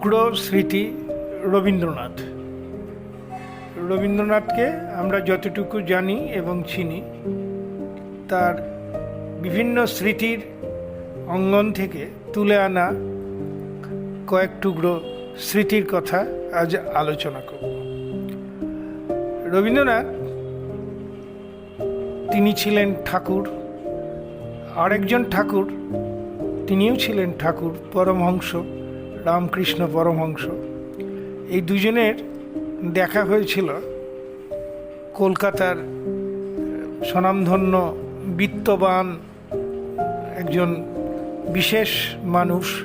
টুকরো স্মৃতি রবীন্দ্রনাথ। রবীন্দ্রনাথকে আমরা যতটুকু জানি এবং চিনি, তার বিভিন্ন স্মৃতির অঙ্গন থেকে তুলে আনা কয়েক টুকরো স্মৃতির কথা আজ আলোচনা করব। রবীন্দ্রনাথ, তিনি ছিলেন ঠাকুর। আরেকজন ঠাকুর, তিনিও ছিলেন ঠাকুর, পরমহংস। রামকৃষ্ণ পরমহংস। এই দুজনের দেখা হয়েছিল কলকাতার স্বনামধন্য বিত্তবান একজন বিশেষ মানুষ,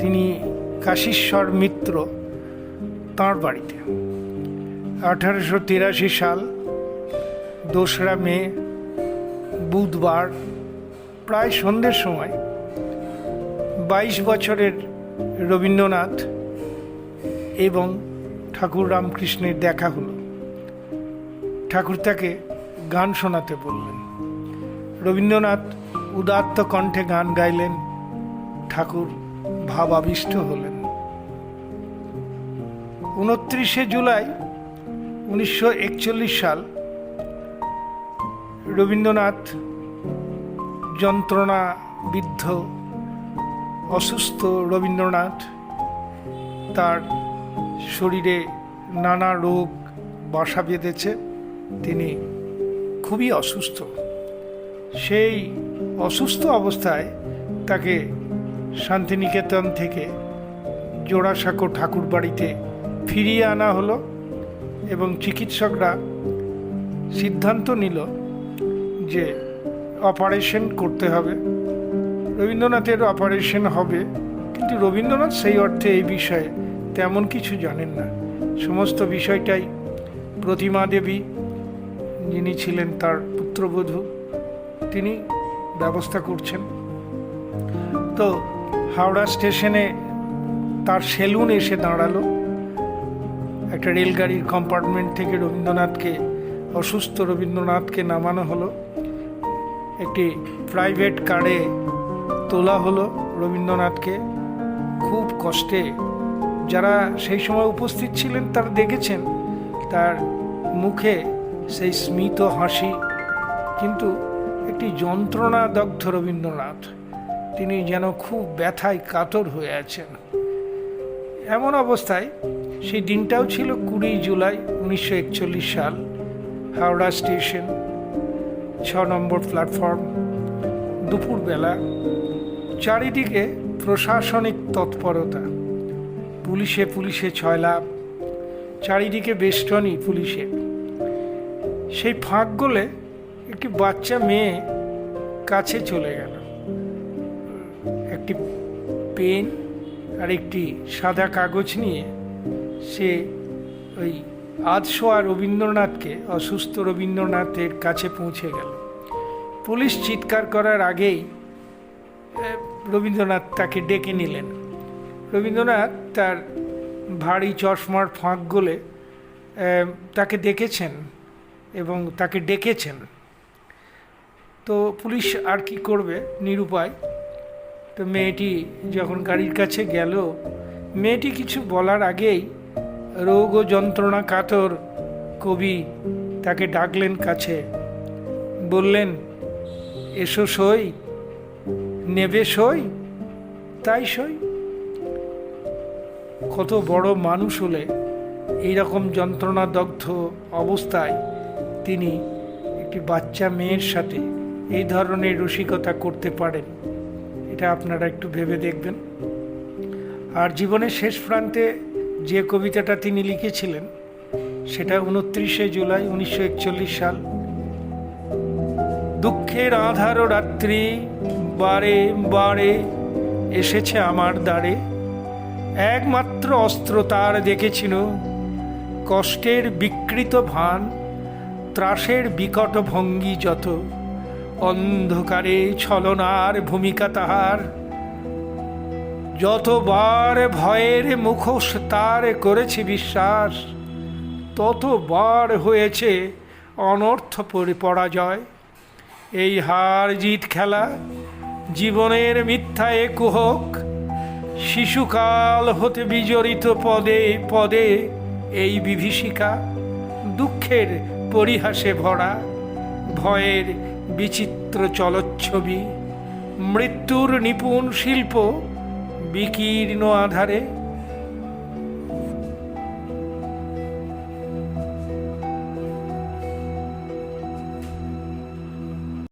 তিনি কাশীশ্বর মিত্র তাঁর বাড়িতে। আঠারোশো তিরাশি সাল, দোসরা মে, বুধবার, প্রায় সন্ধ্যের সময়, বাইশ বছরের রবীন্দ্রনাথ এবং ঠাকুর রামকৃষ্ণের দেখা হলো। ঠাকুর তাকে গান শোনাতে বললেন। রবীন্দ্রনাথ উদাত্ত কণ্ঠে গান গাইলেন। ঠাকুর ভাবাবিষ্ট হলেন। উনত্রিশে জুলাই উনিশশো একচল্লিশ সাল রবীন্দ্রনাথ যন্ত্রণা বিদ্ধ অসুস্থ রবীন্দ্রনাথ, তার শরীরে নানা রোগ, বাসা বেঁধেছে, তিনি খুবই অসুস্থ। সেই অসুস্থ অবস্থায় তাকে শান্তিনিকেতন থেকে জোড়াসাঁকো ঠাকুর বাড়িতে ফিরিয়ে আনা হলো এবং চিকিৎসকরা সিদ্ধান্ত নিল যে অপারেশন করতে হবে। রবীন্দ্রনাথের অপারেশন হবে। কিন্তু রবীন্দ্রনাথ সেই অর্থে এই বিষয়ে তেমন কিছু জানেন না। সমস্ত বিষয়টাই প্রতিমা দেবী, যিনি ছিলেন তার পুত্রবধূ, তিনি ব্যবস্থা করছেন। তো হাওড়া স্টেশনে তার সেলুন এসে দাঁড়াল। একটা রেলগাড়ির কম্পার্টমেন্ট থেকে রবীন্দ্রনাথকে, অসুস্থ রবীন্দ্রনাথকে নামানো হলো। একটি প্রাইভেট কারে তোলা হলো রবীন্দ্রনাথকে। খুব কষ্টে যারা সেই সময় উপস্থিত ছিলেন তারা দেখেছেন তার মুখে সেই স্মিত হাসি। কিন্তু একটি যন্ত্রণাদগ্ধ রবীন্দ্রনাথ, তিনি যেন খুব ব্যথায় কাতর হয়ে আছেন। এমন অবস্থায় সেই দিনটাও ছিল কুড়ি জুলাই উনিশশো একচল্লিশ সাল, হাওড়া স্টেশন, ছ নম্বর প্ল্যাটফর্ম, দুপুরবেলা চারিদিকে প্রশাসনিক তৎপরতা। পুলিশে পুলিশে ছয়লাভ চারিদিকে বেষ্টনী পুলিশের সেই ফাঁক গলে একটি বাচ্চা মেয়ে কাছে চলে গেল। একটি পেন আর একটি সাদা কাগজ নিয়ে সে ওই আধশোয়া রবীন্দ্রনাথকে, অসুস্থ রবীন্দ্রনাথের কাছে পৌঁছে গেল। পুলিশ চিৎকার করার আগেই রবীন্দ্রনাথ তাকে ডেকে নিলেন। রবীন্দ্রনাথ তার ভারী চশমার ফাঁক গলে তাকে দেখেছেন এবং তাকে ডেকেছেন। তো পুলিশ আর কি করবে নিরুপায়? তো মেয়েটি যখন গাড়ির কাছে গেল, মেয়েটি কিছু বলার আগেই রোগ ও যন্ত্রণা কাতর কবি তাকে ডাকলেন কাছে, বললেন, এসো সই নেবে সই, তাই সই। কত বড় মানুষ হলে এইরকম যন্ত্রণাদগ্ধ অবস্থায় তিনি একটি বাচ্চা মেয়ের সাথে এই ধরনের রসিকতা করতে পারেন, এটা আপনারা একটু ভেবে দেখবেন। আর জীবনের শেষ প্রান্তে যে কবিতাটা তিনি লিখেছিলেন, সেটা উনত্রিশে জুলাই উনিশশো একচল্লিশ সাল। দুঃখের আধার রাত্রি বারে বারে এসেছে আমার দ্বারে। একমাত্র অস্ত্র তার দেখেছিল। কষ্টের বিকৃত ভান, ত্রাসের বিকট ভঙ্গি যত। অন্ধকারে ছলনার ভূমিকা তাহার। যতবার ভয়ের মুখোশ তার করেছে বিশ্বাস, ততবার হয়েছে অনর্থ পরি পরাজয় এই হার জিত খেলা জীবনের মিথ্যা এ কুহক শিশুকাল হতে বিজড়িত পদে পদে এই বিভীষিকা দুঃখের পরিহাসে ভরা, ভয়ের বিচিত্র চলচ্ছবি, মৃত্যুর নিপুণ শিল্প বিকীর্ণ আধারে